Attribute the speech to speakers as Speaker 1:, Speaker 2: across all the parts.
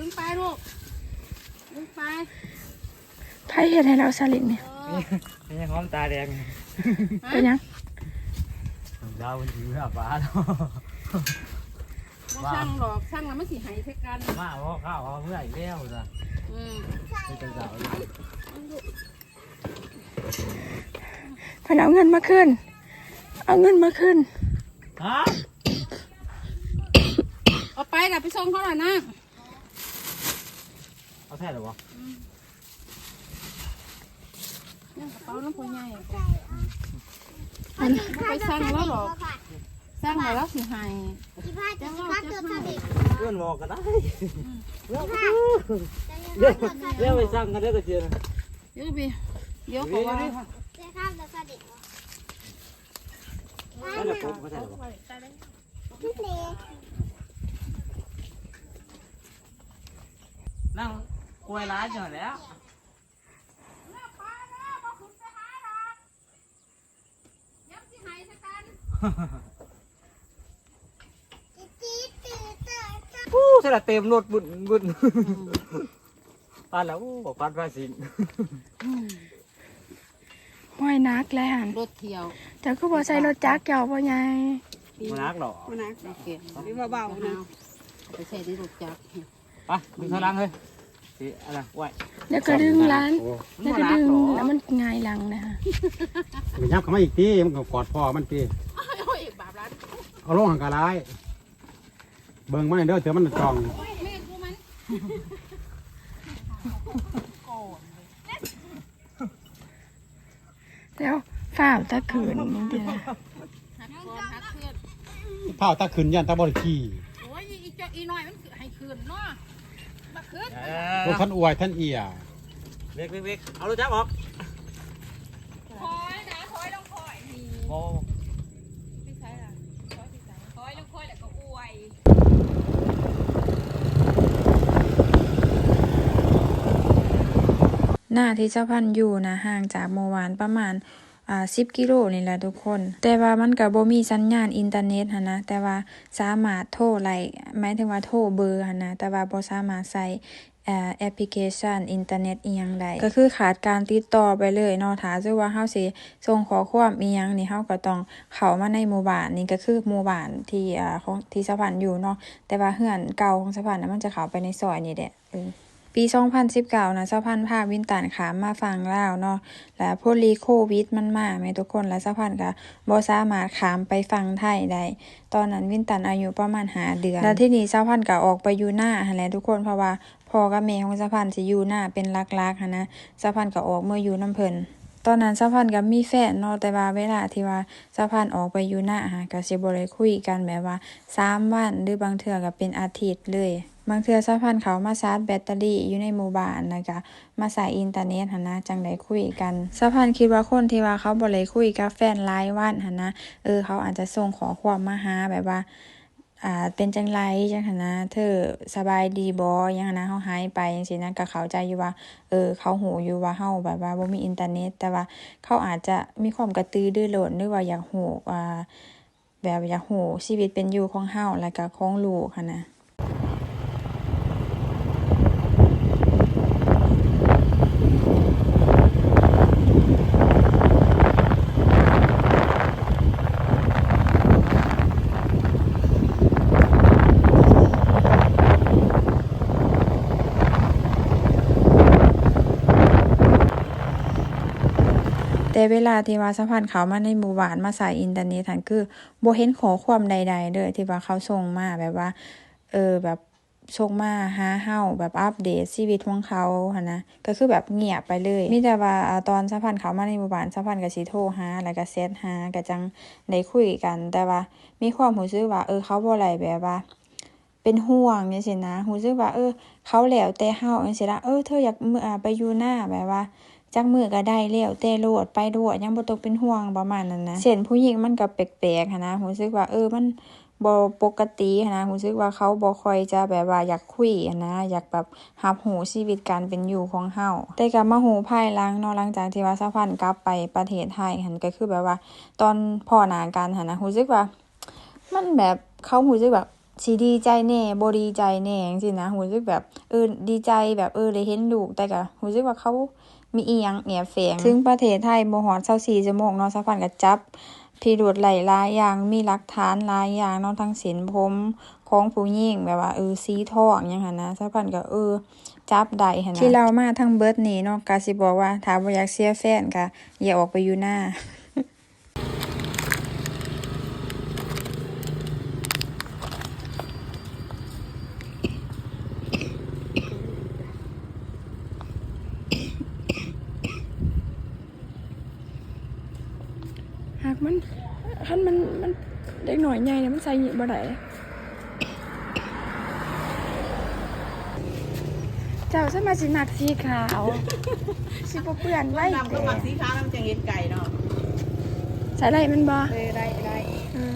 Speaker 1: ดึงไปลูก ดึงไป
Speaker 2: ไผเฮ็ดให้เราสลิงเนี่ย
Speaker 1: เออ
Speaker 3: นี่ยังหอมตาแดง
Speaker 2: เป็นหยัง
Speaker 3: ดาวมันถือหน้าฟ้าเนาะ
Speaker 1: บ่ช่างหรอกช่างแล้วมันสิใหายใส่กัน
Speaker 3: มาว่าข้าวเอาเมื่อไหร่แล้วจ้ะ
Speaker 1: อืม
Speaker 3: ไปเจอสาวอยู่
Speaker 2: เพิ่นเอาเงินมาคืนเอาเงินมาคืน
Speaker 3: ฮะ
Speaker 1: เอาไปล่ะไปส่งเขาหน่อยนะ
Speaker 3: เอาแท้หรอวะ
Speaker 1: เนี่ยกระเป๋าน้ำพุใหญ่อะบ่ไปสั่งแล้วหรอกสั่งแล้วแล้วสิใหาย
Speaker 4: ที่พาจะที่พาเจอทะเล
Speaker 3: เพื่อนบอกกันได้
Speaker 4: ที่พา
Speaker 3: เรียกเรียกไปสั่งกันได้ก็เจียนะ
Speaker 1: เดี๋ยวไปเดี๋ยวเขาว่า
Speaker 4: จะข้ามจะทะเล
Speaker 3: นั่นแหละผมก็แท้หรอวะ
Speaker 4: ทะเล
Speaker 3: นั่ง กล้วยร้านอยู่แล้วปู้สระเต็มรถบุญบุญปานแล้วบอกปานปลาสิง
Speaker 2: ห้อยนักแล้วหัน
Speaker 1: รถเที่ยว
Speaker 2: เจ้าคือบ่ใส่รถจักรเจ้าบ่ใหญ่
Speaker 3: มานักหรอ
Speaker 1: มานะโอเคนี่เบาๆนะเอาไปใส่ในรถจักร
Speaker 3: ไปดึงเท่าลังเลย สิอะไรไหว
Speaker 2: เดี๋ยวก็ดึงร้าน
Speaker 3: โอ้
Speaker 2: เดี๋ยวก็
Speaker 3: มานัก
Speaker 2: ดึง
Speaker 3: หรอ
Speaker 2: แล้วมันง่ายหลังนะฮะ
Speaker 5: มันยับเข้ามาอีกทีมันก็กอดพ่อมันที
Speaker 1: โอ้ยบาปร้าน
Speaker 5: เอาลงหังกะร้าย เบิ่งมันให้เด้อเถือมันจอง
Speaker 1: แม่กูมัน
Speaker 2: แล้วฝ้าวตะขืนนี่เดียว
Speaker 1: หักก่อนหักเพื่อน
Speaker 5: เผาตาขึ้นยันตาบริขี้
Speaker 1: โอ้ยอีเจ้าอีน้อยมันคือให้คืนเนาะมาคืน
Speaker 5: พวกท่านอวยท่านเอีย
Speaker 3: เบรกเบรกเบรกเอารถจักรออก
Speaker 1: คอยนะคอยลงคอยนี่
Speaker 3: โอ้
Speaker 1: พี่ใช่ล่ะคอยพี่ใช่คอยลงคอยแล้วก็อวย
Speaker 2: หน้าที่เจ้าพันธุ์อยู่นะห่างจากเมื่อวานประมาณ อ่า10กิโลนี่แหละทุกคน แต่ว่ามันก็บ่มีสัญญาณอินเทอร์เน็ตหันะ แต่ว่าสามารถโทรไลหมายถึงว่าโทรเบอร์นะแต่ว่าบ่สามารถใส่แอปพลิเคชันอินเทอร์เน็ตอีหยังใดก็คือขาดการติดต่อไปเลยเนาะถ้าสมมุติว่าเฮาสิส่งข้อความอีหยังนี่เฮาก็ต้องเข้ามาในหมู่บ้านนี่ก็คือหมู่บ้านที่อ่าของที่สะพานอยู่เนาะแต่ว่าเฮือนเก่าของสะพานน่ะมันจะเข้าไปในซอยนี่แหละเออ ปี 2019นะสะพานภาควินตันขามมาฝั่งล่าวเนาะและพวกลีโควิดมันมาแม่ทุกคนและสะพานก็บ่สามารถขามไปฝั่งไทยได้ตอนนั้นวินตันอายุประมาณ5เดือน แล้วที่นี่สะพานก็ออกไปอยู่หน้าหันแหละทุกคนเพราะว่าพ่อกับแม่ของสะพานสิอยู่หน้าเป็นลักๆหันนะสะพานก็ออกเมื่ออยู่น้ำเพิ่นตอนนั้นสะพานก็มีแฟนเนาะแต่ว่าเวลาที่ว่าสะพานออกไปอยู่หน้าหาก็สิบ่ได้คุยกันแบบว่าสามวันหรือบางเทื่อก็เป็นอาทิตย์เลย บางเทื่อสะพานเขามาชาร์จแบตเตอรี่อยู่ในหมู่บ้านนะคะมาใส่อินเทอร์เน็ตหันนะจังได้คุยกันสะพานคิดว่าคนที่ว่าเขาบ่ได้คุยกับแฟนหลายวันหันนะเออเขาอาจจะส่งขอความมาหาแบบว่าอ่าเป็นจังไรจังหนะเธอสบายดีบ่ยังหนะเฮาหายไปจังซี่นะก็เขาใจอยู่ว่าเออเขาหูอยู่ว่าเฮาแบบว่าบ่มีอินเทอร์เน็ต แต่ว่าเขาอาจจะมีความกระตือรือร้นหรือว่าอยากฮู้อ่าแบบอยากฮู้ชีวิตเป็นอยู่ของเฮาแล้วก็ของลูกหั้นนะ แต่เวลาที่ว่าสะพานเขามาในหมู่บ้านมาใส่อินเทอร์เน็ตหันคือบ่เห็นขอความใด ๆเด้อที่ว่าเขาส่งมาแบบว่า เออแบบส่งมาหาเฮาแบบอัปเดตชีวิตของเขาหั่นนะก็คือแบบเงียบไปเลยมีแต่ว่าตอนสะพานเขามาในหมู่บ้านสะพานก็สิโทรหาแล้วก็แชทหาก็จังได้คุยกัน แต่ว่ามีความรู้สึกว่าเออเขาบ่ได้แบบว่าเป็นห่วงจังซี่นะรู้สึกว่า เออ เขาแล้วแต่เฮาจังซี่ล่ะเออเธออยากมื้อไปอยู่หน้าแบบว่า จักมือก็ได้แล้วแต่โลดไปโลดยังบ่ต้องเป็นห่วงประมาณนั้นนะเส้นผู้หญิงมันก็แปลกๆนนะรู้สึกว่าเออมันบ่ปกตินนะรู้สึกว่าเขาบ่ค่อยจะแบบว่าอยากคุยนะอยากแบบรับรู้ชีวิตการเป็นอยู่ของเฮาแต่ก็มารู้ภายหลังเนาะหลังจากที่ว่าสะพันกลับไปประเทศไทยหันก็คือแบบว่า ตอนพ้อหนากันหันนะรู้สึกว่า มันแบบเขารู้สึกแบบสิดีใจแน่บ่ดีใจแน่จังซี่นะรู้สึกแบบเออดีใจแบบเออได้เห็นลูกแต่ก็รู้สึกว่าเขา มีอีหยังแอบแฝงถึงประเทศไทยบ่ฮอด24ชั่วโมงเนาะสักวันก็จับพิรุธหลายๆอย่างมีหลักฐานหลายอย่างเนาะทั้งเส้นผมของผู้หญิงแบบว่าเออสีทองหยังหั่นนะสักวันก็เออจับได้หั่นนะที่เรามาทั้งเบิดนี้เนาะก็สิบอกว่าถ้าบ่อยากเสียแฟนก็อย่าออกไปอยู่หน้า มันคันมันมันเด็กหน่อยใหญ่เนี่ยมันใส่หยิบบ่ได้เจ้าสมาสิมักสีขาวสิบ่เปื้อนไว้
Speaker 1: นำก็หมักสีขาวแล้วมันจะเห็นไก่เนาะ
Speaker 2: ใส่ได้มันบ่
Speaker 1: เออได้ได้
Speaker 2: เออ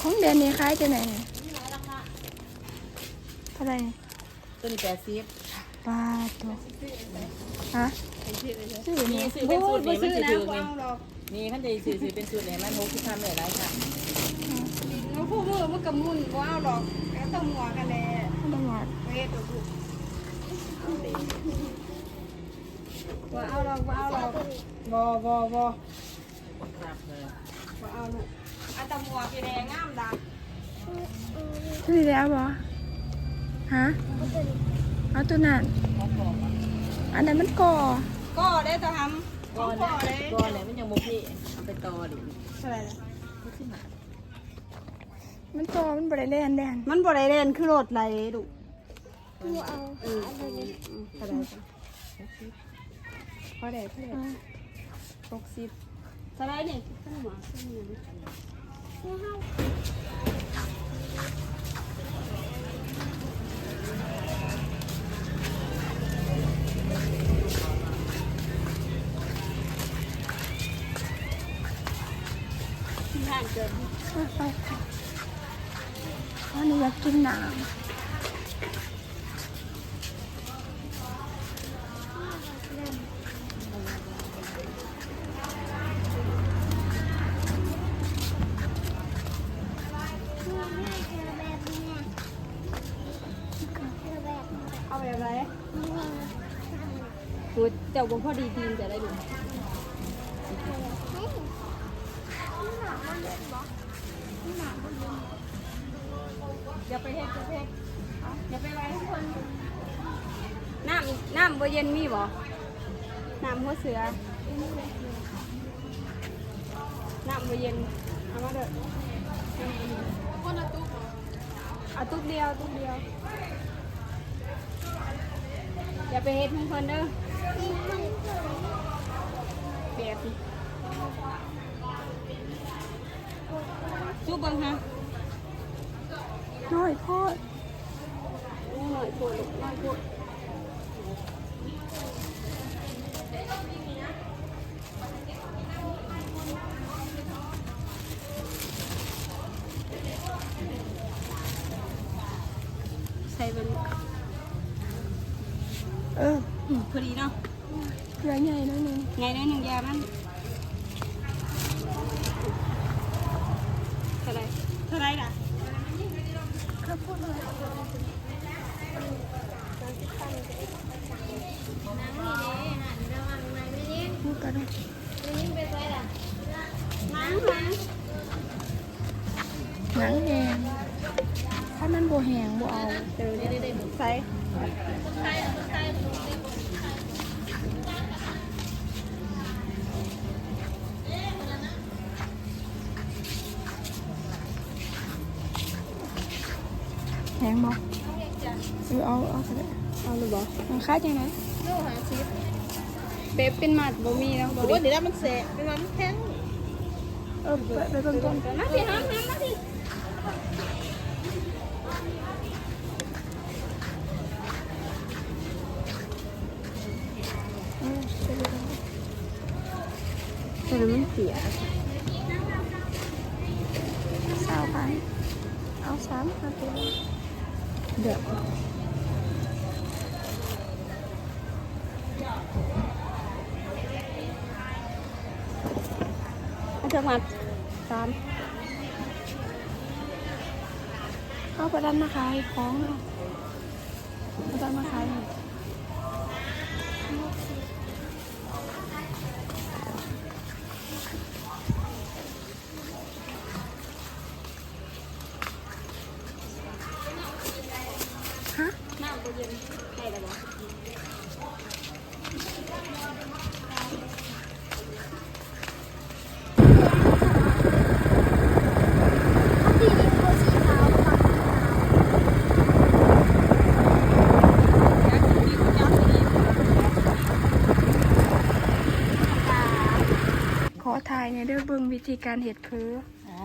Speaker 2: ของเดือนนี้ขายจะไหนเนี่ยเท่าไหร่
Speaker 1: ตัวนี้แปดสิบ
Speaker 2: ปลาตัว ฮะชื่อ
Speaker 1: นี่ซื้อเป็นสูตรนี่มันจะถือนี่นี่ขั้นใจะซื้อซื้อเป็นสูตรเนี่ยมันโหกสิบพันเลยหลายค่ะ
Speaker 6: น้องผู้มือมันกำมุนบ่เอาหรอกแกต้องหัวกันแหละ
Speaker 2: ต้องหัวาน
Speaker 6: เวทตัวผู้บ่เอาหรอกบ่เอาหรอกบ่บ่บ่
Speaker 1: ครับเลย
Speaker 6: บ่เอาลูกอาตะหัวกี่แดงงามดัก
Speaker 2: ชื่อแล้วบ่ฮะเอาตัวนั้น อันนั้นมันก่อ
Speaker 6: ก็ได้ตะทำ
Speaker 1: ก้อน
Speaker 6: ก็
Speaker 1: เนี่ย
Speaker 6: ได้
Speaker 1: ก้อนเนี่ยมันยังโมพี่เอาไปต่อดิ
Speaker 6: เท่าไหร่ล่ะ
Speaker 2: มันก่อมันบริเล่นแดน
Speaker 6: มันบ่ได้เล่นคือรถไหลดุ
Speaker 4: กูเอาอันนี้
Speaker 6: เท่าไหร่จ้ะพอได้เท่าไหร่หกสิบเท่าไหร่นี่ขึ้นหัวขึ้นหัว ห้างเกิน
Speaker 2: ไปอันนี้อยากกินนาม
Speaker 6: เอาแบบไรกูเจ้าบ่พอดีทีมจะได้ดูอย่าไป เฮ็ดอย่าไปเฮ็ดอย่าไปไว้ทุกคนน้ำน้ำบ่เย็นมีบ่น้ำหัวเสือน้ำบ่เย็นเอามาเด้อคนละตุ๊กเอาตุ๊กเดียวตุ๊กเดียวอย่าไปเฮ็ดทุกคนเด้อเปียกสิจุบเบังฮะ
Speaker 2: น้อยโพอด
Speaker 6: น่อยปวดหน่อยปวดใส่เป็น
Speaker 2: เออ
Speaker 6: พอดีเนาะ
Speaker 2: เกลือใหญ่น้อยนึง
Speaker 6: ไงได้หนึ่งยามันเท่าไรเท่าไรล่ะ
Speaker 2: พูดกันเนาะ
Speaker 6: มังมัง
Speaker 2: หนังแหงถ้ามันบ่แหงบ่เอา
Speaker 6: เดี๋ยวเดี๋ยวเดี๋ยวใส่
Speaker 2: แหงบ่เออเอาเอาก็ได้
Speaker 6: เอาหรือบ่
Speaker 2: มันคล้ายจังได
Speaker 6: เบบเป็นหมัดบ่มีแล้วบ่
Speaker 1: โอ้ยเดี๋ยวมันเสะเป็นมันแข็ง
Speaker 2: เออไปไปเบิ่งก่อน
Speaker 6: มาสิน้ำน้ำมาสิ
Speaker 2: เออไปเบิ่งก่อน
Speaker 6: แต่มันเสีย
Speaker 2: สาวไปเอาสามเอาไปเลยเดี๋
Speaker 6: มัดสาม
Speaker 7: เข้าประดันมาขายของประดันมาขายหน่อย
Speaker 6: น้ำตัวเย็นให้แล้วบ่
Speaker 8: สีเขาสีขาวค่ะ
Speaker 7: ขอถ่าย เนี่ยเด้อเบิ่งวิธีการเห็ดเพอ
Speaker 9: อ๋อ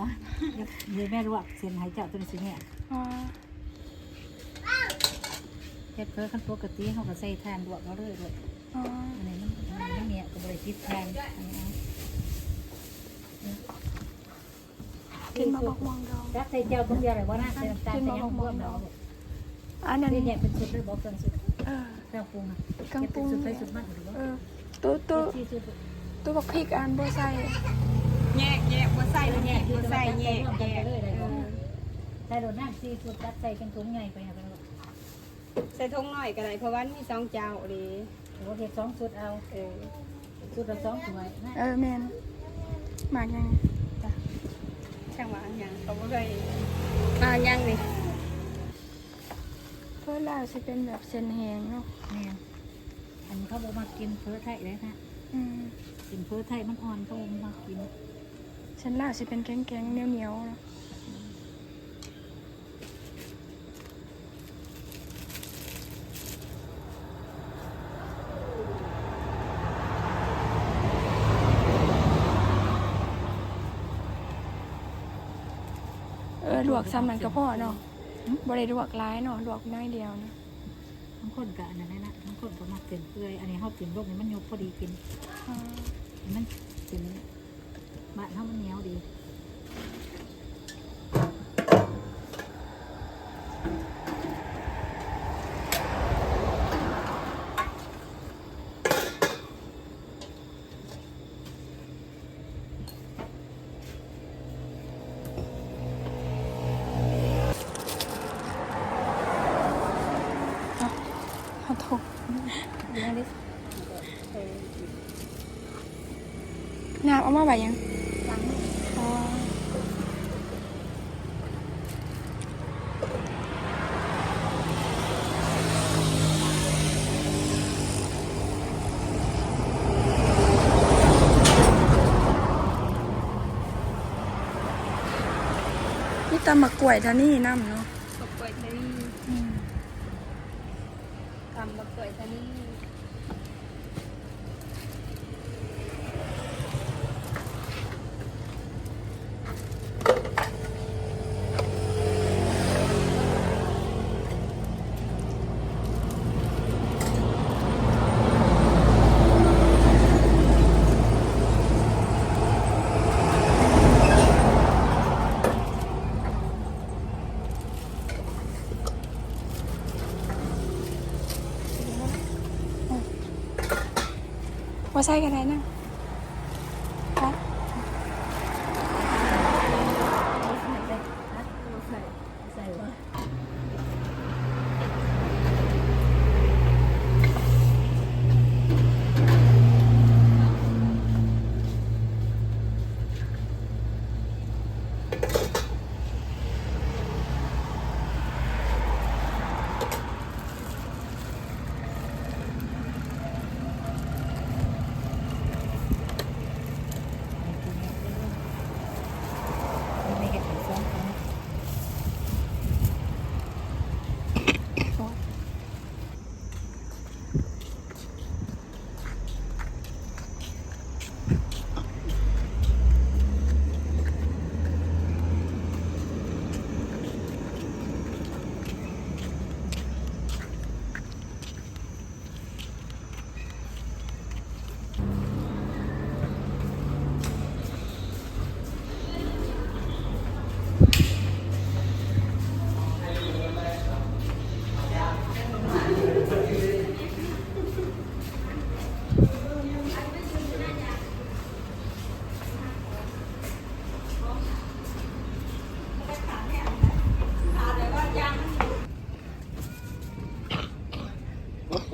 Speaker 9: เดี๋ยวแม่รู้ว่าเสียงหายเจ้าตัวนี้สิเนี่ย
Speaker 7: อ๋อ
Speaker 9: เฮ็ดเพิ่นคันปกติเขาก็ใส่ทานลวกเอาเลยเลย
Speaker 7: อ๋อ
Speaker 9: อันนี้มันมันไม่เนี่ยก็บริจิตทานอันนี้
Speaker 7: กินมาบอกมองดอง
Speaker 9: รักใส่เจ้าต้มยำอะไรวะนะใส่น้ำตาลใส่ยังเพิ่มเรา
Speaker 7: อันนั้น
Speaker 9: เนี่ยเป็นสุดเลยบอกเป็นสุด
Speaker 7: เออ
Speaker 9: เครื่องปรุงอะ
Speaker 7: เครื่องปรุง
Speaker 9: สุดไปสุดมันหรือว่า
Speaker 7: เออตู้ตู้ ตู้บักพริกอันบ่ใส่
Speaker 6: แยกแยกบ่ใส่แยกบ่ใส่แยกแยก
Speaker 9: เลยเลยใส่โดนน้ำซีสุดรักใส่เป็นถุงใหญ่ไปค่ะเป็น
Speaker 6: ใส่ทงหน่อยก็ได้เพราะว่ามีสองเจ้าดี
Speaker 9: โอ้เห็ดสองสุดเอา
Speaker 6: เออ
Speaker 9: สุดละสองถ้วย
Speaker 7: เออแมนมากยัง
Speaker 6: ช่างว่าอันหยังเขาบ่เคยมาอันหยังนี่
Speaker 7: เพื่อลาวสิเป็นแบบเส้นแหงเนาะ
Speaker 9: เนี่ยอันนี้เขาบอกมากินเพื่อไทยเลยนะ กินเพื่อไทยมันอ่อนเขาบอกมากิน
Speaker 7: เส้นลาวสิเป็นแข็งๆเหนียวๆเนาะเออลวกซ้ำนั่นก็พอเนาะบ่ได้ลวกหลายเนาะลวกน้อยเดียวเนาะ
Speaker 9: บางคนก็อันนั้นนะบางคนก็มาเกินเปื่อยอันนี้เขากินโรคนี้มันยกพอดีกิน
Speaker 7: อ๋อ
Speaker 9: มันเป็นบ้านเขามันเหนียวดี
Speaker 7: ขอโทษ น้ำเอามาไว้ยังอ๋อนี่ตำมะกล้วยท่านี่น้ำเนาะ
Speaker 6: บักกล้วยทะนี
Speaker 7: อืม
Speaker 6: ทำบักกล้วยทะนี
Speaker 7: ว่า ใส่กันไหนนะ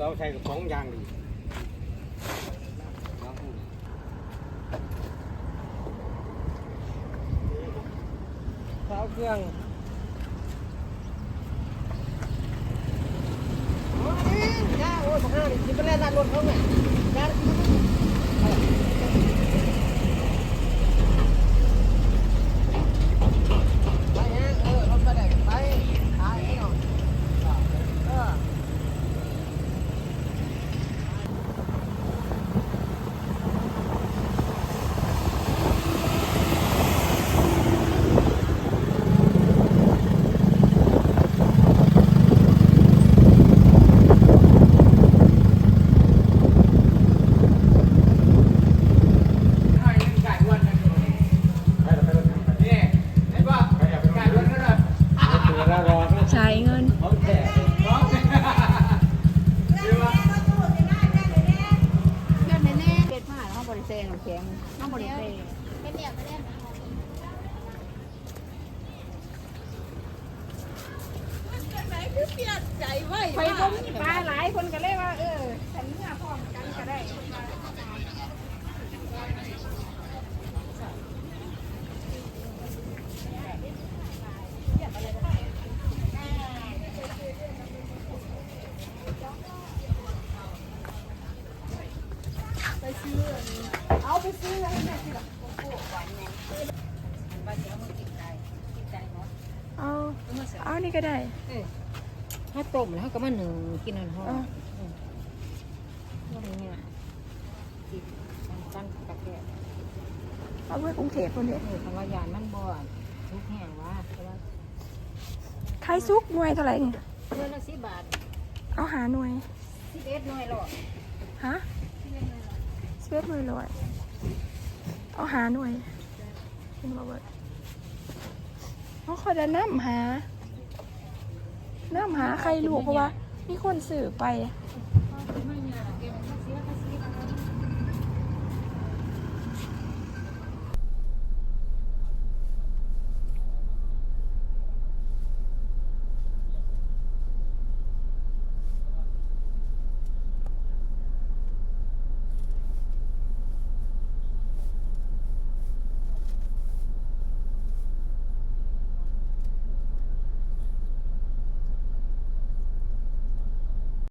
Speaker 9: เอา
Speaker 3: ใส่กระป๋องยางดิ
Speaker 10: เอาเครื่องโอ้ยย่าโอ้ยบักห่านี่สิไปเล่นด้านรถเขาไงย่าไปฮะเออรถไปไหนกันไปขายให้หน่อยเออ
Speaker 7: ใช้เงิน
Speaker 11: แม่แม่แน่เด็ดมากห้องบริเซ น้องบริเต
Speaker 1: เป็นเดียวไปเล่น
Speaker 6: ไปบ่มีปลาหลายคนก็เลยว่า เออฉันเมื่อพร้อมกันก็ได้
Speaker 7: เอาเอานี่ก็ได้
Speaker 9: ถ้าต้มแล้วเขาก็มาหนึ่งกินอันห่อ
Speaker 7: เออ
Speaker 9: ว่าอย่างเงี้ยกินตั้งกาแฟ
Speaker 7: เอาไว้กรุงเทพคนเดียว
Speaker 9: เออคำว่ายานมันบ่อนทุกแห่งว่าแต่ว่า
Speaker 7: ขายซุกหน่วยเท่าไหร่นี่
Speaker 9: เพื่อนละสิบบาท
Speaker 7: เอาหาหน่วย
Speaker 9: สิบเอ็ดหน่วยหรอก
Speaker 7: ฮะสเปซหน่วยลอยเอาหาหน่วยเป็นมาเบิดเขาคอยจะน้ำหา น้ำหาใครลูกเพราะว่า มีคนสื่อไป